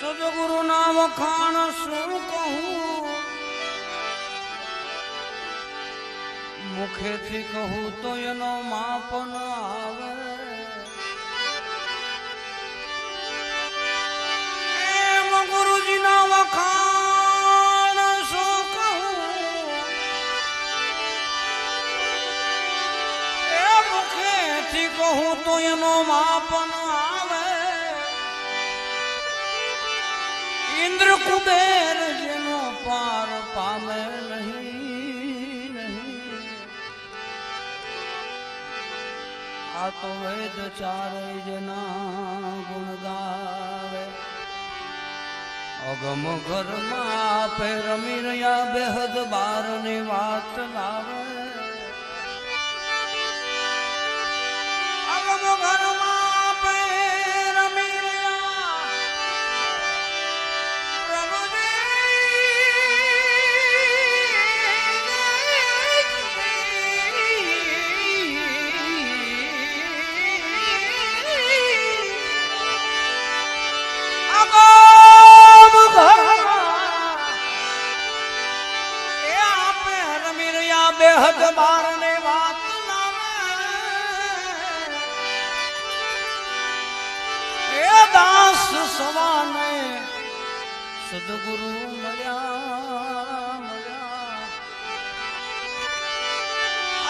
સદગુરુ ના વખાણ શું કહું? મુખેથી કહું તો એનો માપ ન આવે. એમ ગુરુજીના વખાણ શું કહું? એ મુખેથી કહું તો એનો માપ ન કુબેર જેનો પાર પામે નહીં આ તો વેદ ચારે જના ગુણ ગાવે. અગમ ઘરમાં આપે રમી રહ્યા બેહદ બારની વાત લાવે બેહદ બારને વાત એ દાસ સવાને સદગુરુ મળ્યા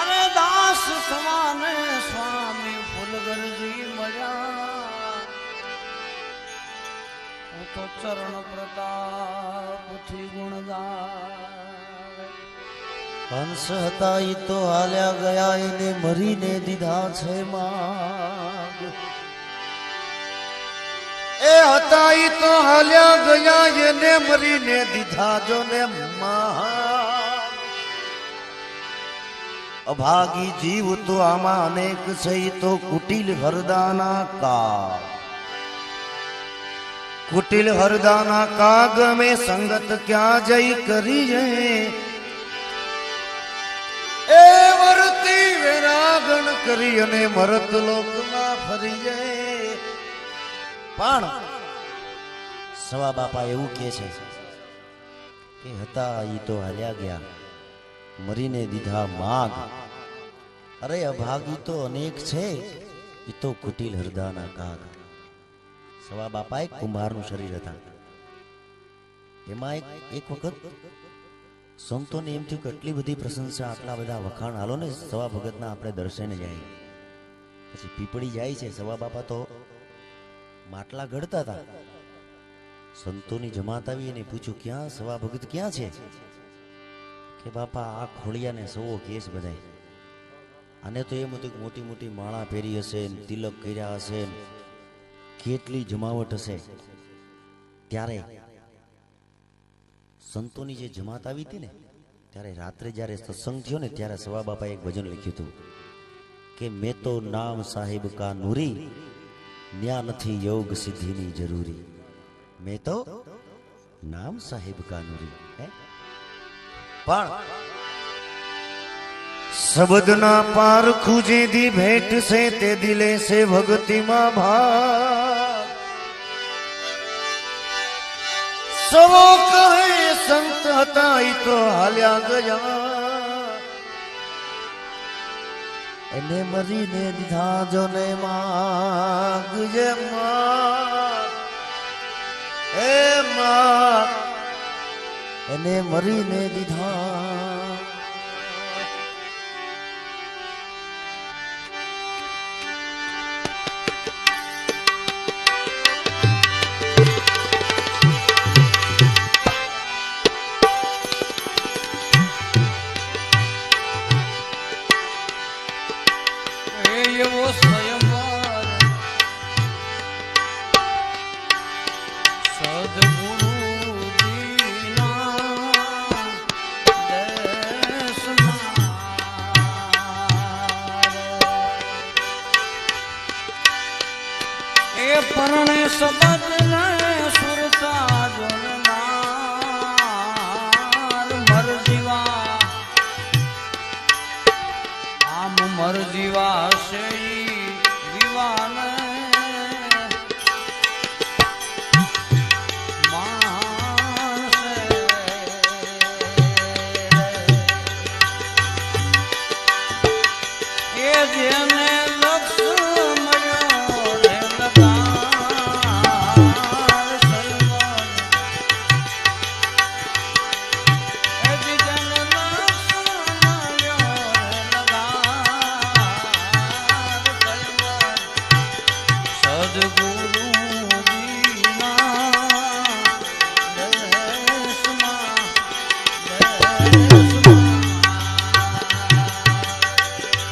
અરે દાસ સવાને સ્વામી ફૂલગરજી મળ્યા. હું તો ચરણ પ્રતાપથી ગુણ ગાવે હંસ હતા ઈ તો હાલ્યા ગયા, એને મરીને દીધા છે માગ. એ હતા ઈ તો હાલ્યા ગયા, એને મરીને દીધા જો ને માગ. અભાગી જીવ તો આમાં અનેક છે, ઈ તો કુટિલ હરદાના કા કુટિલ હરદાના કાગ મેં સંગત ક્યાં જઈ કરી જઈ કરી અને મરત લોકમાં ફરી જાય. પણ સવા બાપા એવું કે છે કે હતા ઈ તો હાલ્યા ગયા. મરીને દીધા માગ. અરે અભાગી તો અનેક છે. એ તો કુટિલ હરદાના કાગ. સવા બાપા એક કુંભારનું શરીર હતા. એમાં એક એક વખત સંતોને એમ થયું કે એટલી બધી પ્રશંસા, આટલા બધા વખાણ હાલો ને, સવા ભગતના આપણે દર્શને જાય. પછી પીપળી જાય છે, સવા બાપા તો માટલા ઘડતા હતા. સંતોની જમાત આવી અને પૂછ્યું, ક્યાં સવા ભગત ક્યાં છે? કે બાપા, આ ખોળિયાને સવો કેસ બધાય. આને તો એમ હતું કે મોટી મોટી માળા પહેરી હશે તિલક કર્યા હશે કેટલી જમાવટ હશે. ત્યારે સંતોની જે જમાત આવી હતી ને, ત્યારે રાત્રે જ્યારે સત્સંગ થયો ને, ત્યારે સવા બાપાએ એક ભજન લખ્યું હતું કે, મેં તો નામ સાહેબ કા નૂરી, ન્યા નથી યોગ સિદ્ધિની જરૂરી. મેં તો નામ સાહેબ કા નૂરી પણ શબ્દના પાર ખુજે દી ભેટ છે તે દિલે છે ભક્તિમાં ભાગ કહે સંત હતા એ તો હાલ્યા ગયા. એને મરીને દીધા જો ને માગ જે માગ. એ માગ. એને મરીને દીધા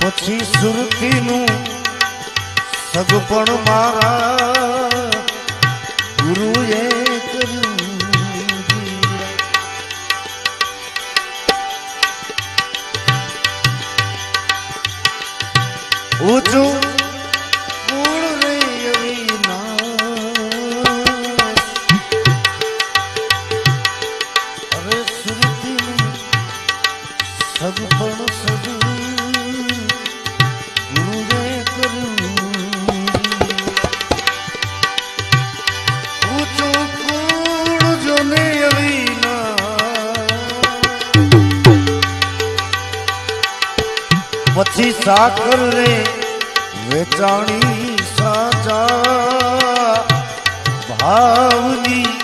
પછી સુરતીનું સગપણ મારા ગુરુએ કર્યું. ઊંચું પછી સાકર રે વેચાણી સાજા ભાવની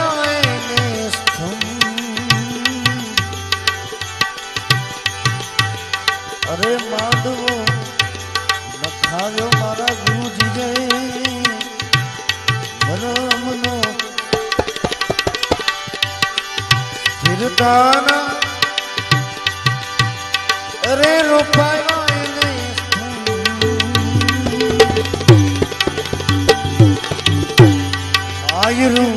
ஆயிரும்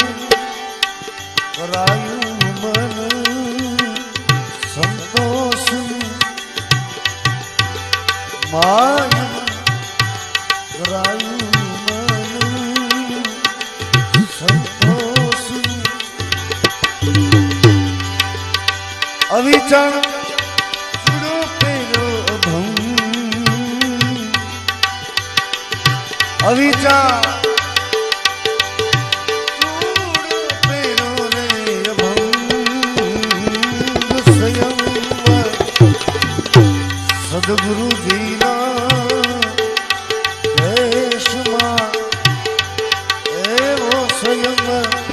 怎么？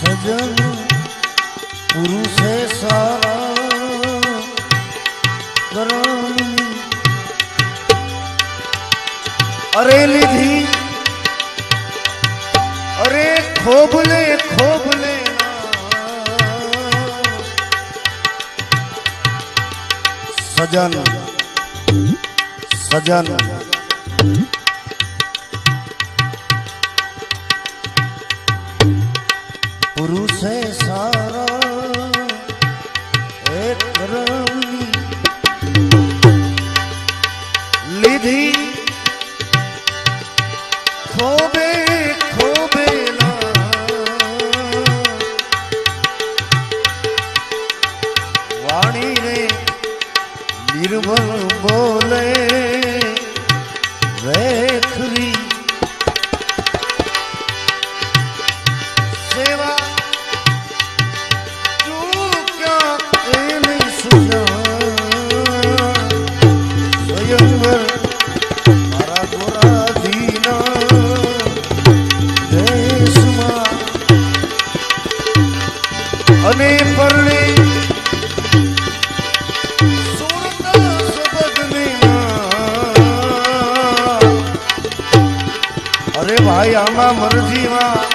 સજન પુરુષે સારા કરણી અરે લીધી અરે ખોબલે ખોબલે સજન સજન. પુરુષે સારા એક લીધી. ખોબે ખોબે વાણી રે નિર્મલ બોલે રેખરી અરે ભાઈ આમાં મરજીમાં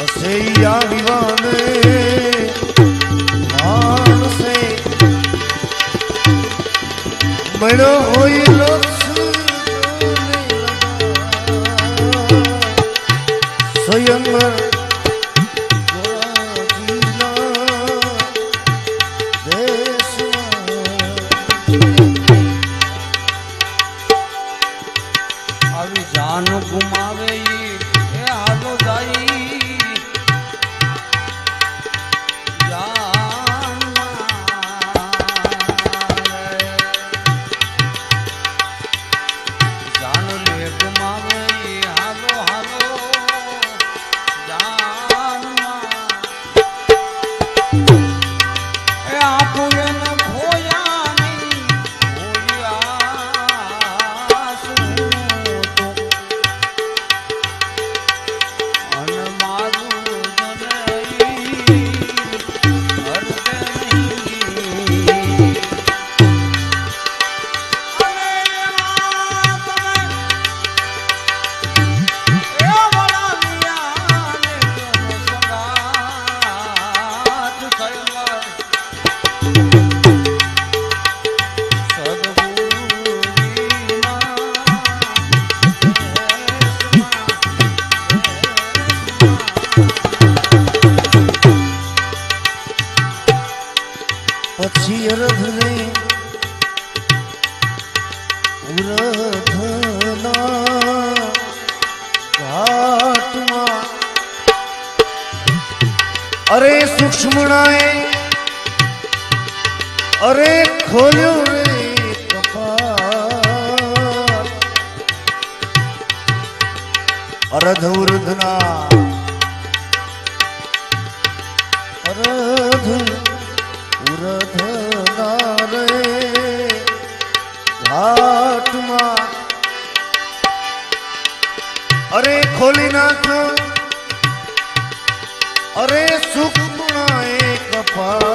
હશે આ વિવાને માણસે. મળ્યો હોય વરધ રે વરધના ઘાટમાં અરે સૂક્ષ્મણાએ અરે ખોલ્યું રે અરધ વૃદ્ધના અરધ વૃદ્ધના રે ઘાટમાં અરે ખોલી નાખ અરે સુખમણા કપા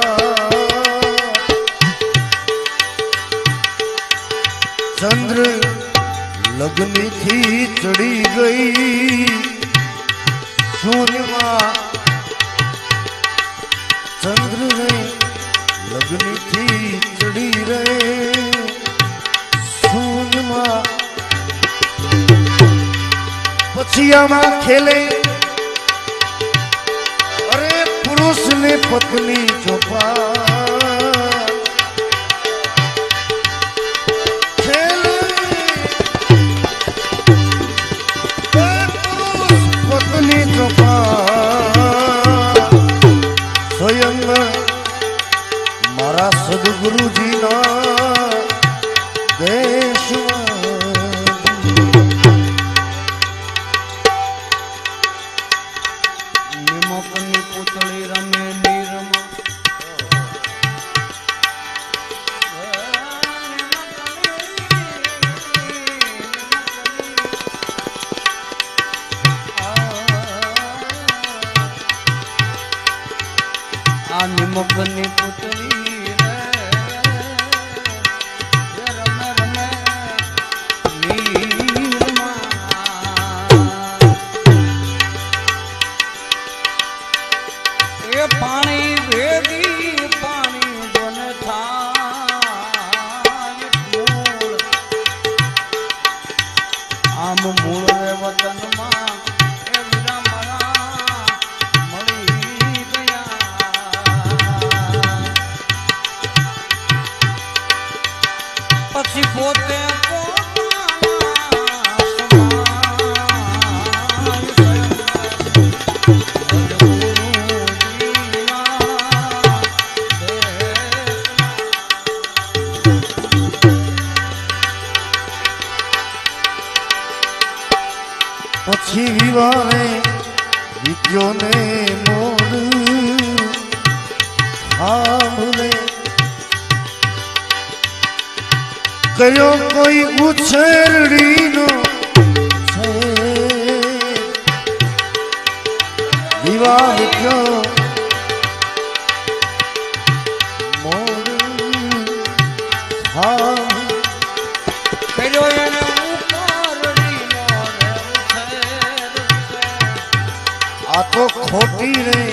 ચંદ્ર લગ્નથી ચડી ગઈ, શૂન્યમાં ચંદ્ર રે લગ્નથી ચડી રે શૂન્યમાં પછી આમાં ખેલે. અરે પુરુષ ને પત્ની ચોપા. મારા સદગુરુજીના દેશમાં પૂતળી રમે નીરમાં. આ નિમકની પૂતળી આ તો ખોટી રે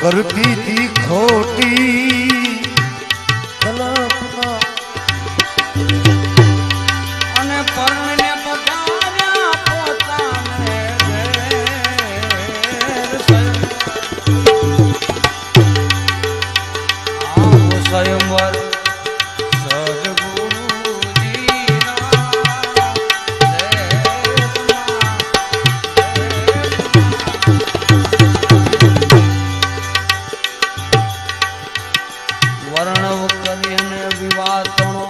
કરતી ખોટી કલ્પના વર્ણવ કરી અને વિવાતણો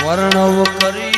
વર્ણવ કરી